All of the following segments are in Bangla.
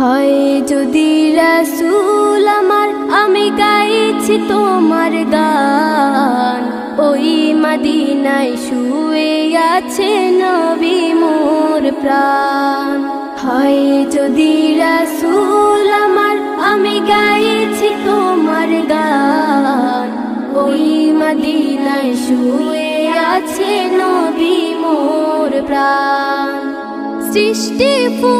হয় যদি রাসূল আমার, আমি গাইছি তোমার গান। ওই মদিনায় শুয়ে আছে নবী মোর প্রাণ। হয় যদি রাসূল আমার, আমি গাইছি তোমার গান। ওই মদিনায় শুয়ে আছে নবী মোর প্রাণ। সৃষ্টি ফুল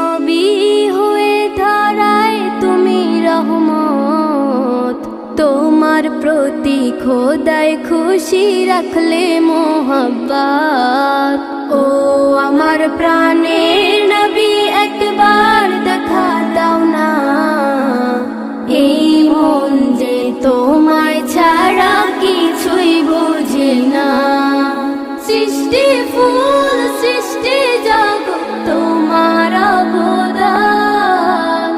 তোমার প্রতি খোদায় খুশি রাখলে মোহব্বত। ও আমার প্রাণের নবী, একবার দেখা দাও না। এই মন যে তোমায় ছাড়া কিছুই বোঝে না। সৃষ্টি ফুল, সৃষ্টি জগৎ, তোমার অবদান।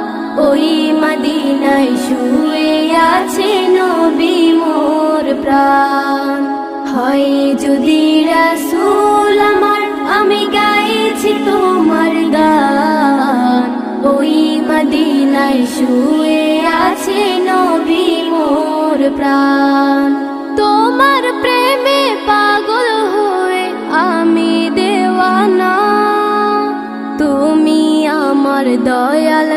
ওই মদিনায় শুয়ে আছে নবী মোর প্রাণ। হয় যদি রাসূল আমার, আমি গাইছি তোমার গান। ওই মদিনায় শুয়ে আছে নবী মোর প্রাণ। তোমার প্রেমে পাগল হয়ে আমি দেওয়ানা। তুমি আমার দয়াল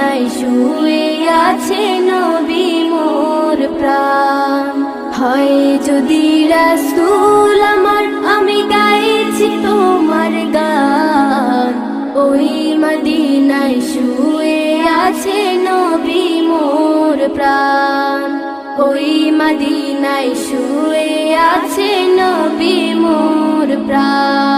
মদিনায় শুয়ে আছে নবী মোর প্রাণ। হয় যদি রাসূল আমার, আমি গাইছি তোমার গান। ওই মদিনায় শুয়ে আছে নবী মোর প্রাণ। ওই মদিনায় শুয়ে আছে নবী মোর প্রাণ।